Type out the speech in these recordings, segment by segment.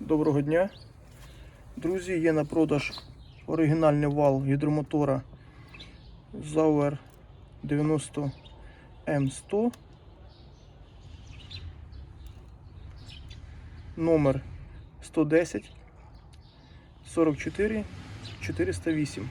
Доброго дня. Друзі, є на продаж оригінальний вал гідромотора Zauer 90 М100. Номер 110 44 408.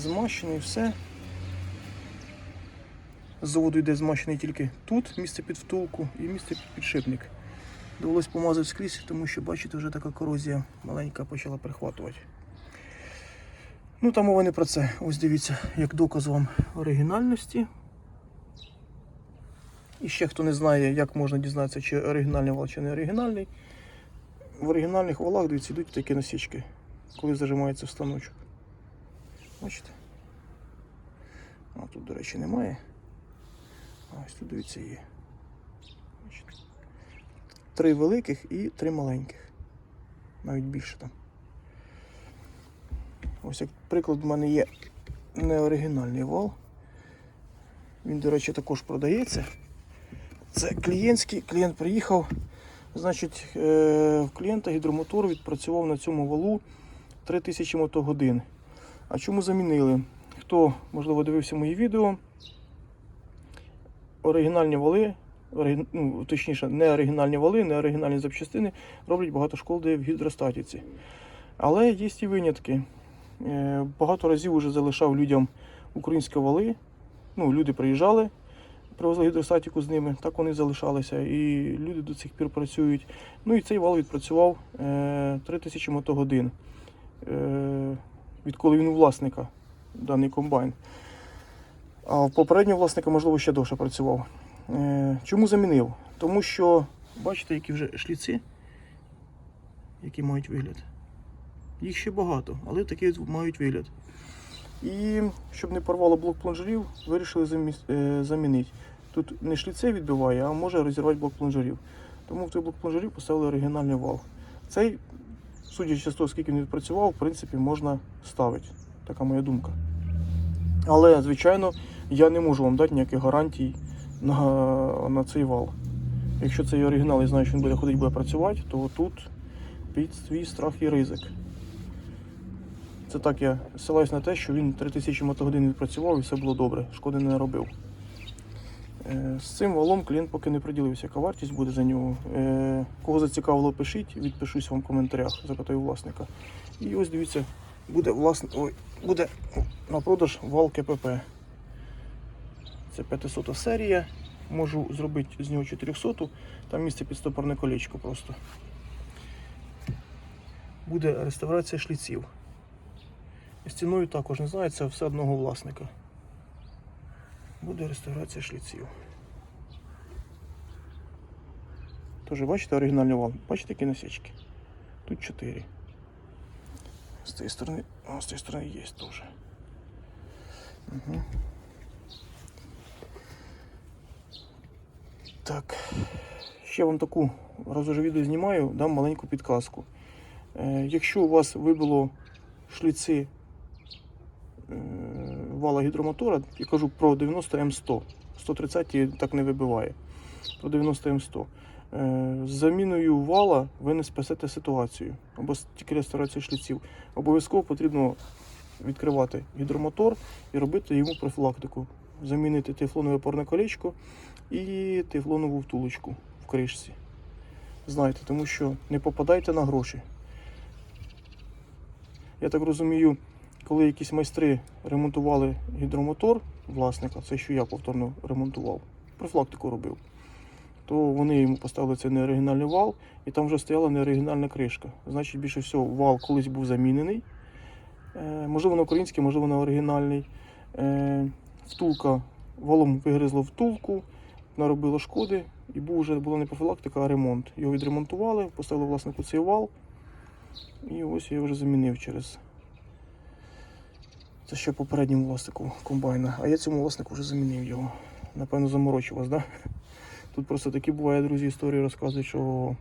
Змащений все. З заводу йде змащений тільки тут, місце під втулку і місце під підшипник. Довелось помазати скрізь, тому що, бачите, вже така корозія маленька почала прихватувати. Ну, там мова не про це. Ось дивіться, як доказ вам оригінальності. І ще хто не знає, як можна дізнатися, чи оригінальний вал, чи не оригінальний. В оригінальних валах, дивіться, йдуть такі насічки, коли зажимається в станочок. Бачите? А тут, до речі, немає. Ось тут, дивіться, є. Три великих і три маленьких. Навіть більше там. Ось як приклад, в мене є неоригінальний вал. Він, до речі, також продається. Це клієнтський. Клієнт приїхав. Значить, е, в клієнта гідромотор відпрацював на цьому валу 3000 мотогодин. А чому замінили? Хто, можливо, дивився мої відео? Оригінальні вали, ну, точніше, не оригінальні вали, не оригінальні запчастини роблять багато шкоди в гідростатіці. Але є і винятки. Е, Багато разів вже залишав людям українські вали. Ну, люди приїжджали, привезли гідростатіку з ними, так вони залишалися. І люди до цих пір працюють. Ну і цей вал відпрацював е, 3000 мотогодин. Е, відколи він у власника, даний комбайн. А в попереднього власника, можливо, ще довше працював. Е, чому замінив? Тому що, бачите, які вже шліци, які мають вигляд. Їх ще багато, але такі мають вигляд. І щоб не порвало блок плунжерів, вирішили е, замінити. Тут не шліце відбиває, а може розірвати блок плунжерів. Тому в той блок плунжерів поставили оригінальний вал. Цей, судячи з того, скільки він відпрацював, в принципі, можна ставити. Така моя думка. Але, звичайно, я не можу вам дати ніяких гарантій на, на цей вал. Якщо цей оригінал і знаю, що він буде ходити, буде працювати, то тут під свій страх і ризик. Це так я ссилаюсь на те, що він 3000 мотогодин відпрацював і все було добре, шкоди не наробив. Е, З цим валом клієнт поки не приділився, яка вартість буде за нього. Е, Кого зацікавило, пишіть, відпишусь вам в коментарях, запитаю власника. І ось дивіться, буде власне, ой, буде на продаж вал КПП. Це 500 серія. Можу зробити з нього 400, там місце під стопорне колечко просто. Буде реставрація шліців. З ціною також не знаю, це все одного власника. Буде реставрація шліців. Тож, бачите, оригінальний вал. Бачите, які насічки? Тут 4. З цієї сторони, а з цієї сторони є теж. Угу. Так. Ще вам таку, раз уже відео знімаю, дам маленьку підказку. Е, якщо у вас вибило шліци е, вала гідромотора, я кажу про 90 М100. 130 так не вибиває. Про 90 М100. Е, З заміною вала ви не спасете ситуацію або тільки реставрацію шліців. Обов'язково потрібно відкривати гідромотор і робити йому профілактику. Замінити тефлонове опорне колечко і тефлонову втулочку в кришці. Знайте, тому що не попадайте на гроші. Я так розумію, коли якісь майстри ремонтували гідромотор власника, це що я повторно ремонтував, профілактику робив, то вони йому поставили цей неоригінальний вал, і там вже стояла неоригінальна кришка. Значить, більше всього, вал колись був замінений. Е, можливо, на український, можливо, на оригінальний. Е, втулка валом вигризло втулку, наробило шкоди, і був вже була не профілактика, а ремонт. Його відремонтували, поставили власнику цей вал. І ось я його вже замінив через. Це ще попередньому власнику комбайна. А я цьому власнику вже замінив його. напевно, заморочив вас, да? Тут просто такі буває, друзі, історії розказують, що.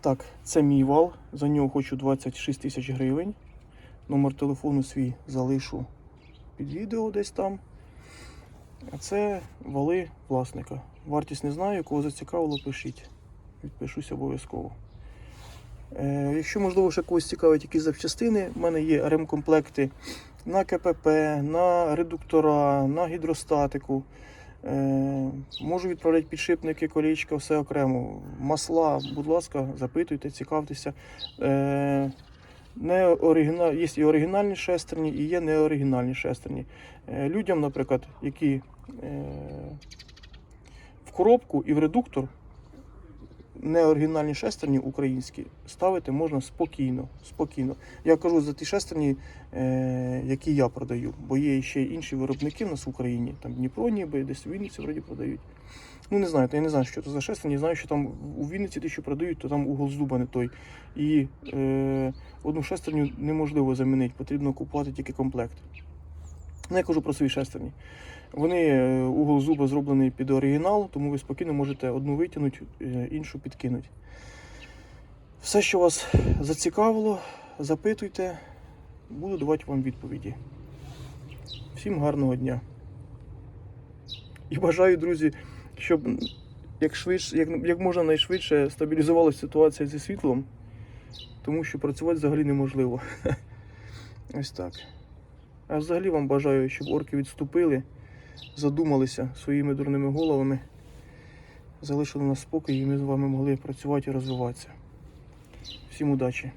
Так, це мій вал. За нього хочу 26 тисяч гривень. Номер телефону свій залишу під відео десь там. А це вали власника. Вартість не знаю, кого зацікавило, пишіть. Відпишусь обов'язково. Е, якщо, можливо, ще когось цікавить якісь запчастини, в мене є ремкомплекти на КПП, на редуктора, на гідростатику. Е, можу відправляти підшипники, колічка, все окремо. Масла, будь ласка, запитуйте, цікавтеся. Е, не оригінал... Є і оригінальні шестерні, і є неоригінальні шестерні. Е, людям, наприклад, які в коробку і в редуктор неоригінальні шестерні українські ставити можна спокійно. спокійно. Я кажу за ті шестерні, е, які я продаю, бо є ще інші виробники в нас в Україні, там Дніпро ніби, десь у Вінниці вроді продають. Ну не знаю, я не знаю, що це за шестерні, знаю, що там у Вінниці ті, що продають, то там угол з дуба не той. І е, одну шестерню неможливо замінити, потрібно купувати тільки комплект. Ну, я кажу про свої шестерні. Вони е, угол зуба зроблений під оригінал, тому ви спокійно можете одну витягнути, е, іншу підкинути. Все, що вас зацікавило, запитуйте, буду давати вам відповіді. Всім гарного дня. І бажаю, друзі, щоб як, швидше, як, як можна найшвидше стабілізувалася ситуація зі світлом, тому що працювати взагалі неможливо. Ось так. А взагалі вам бажаю, щоб орки відступили, задумалися своїми дурними головами, залишили нас спокій і ми з вами могли працювати і розвиватися. Всім удачі!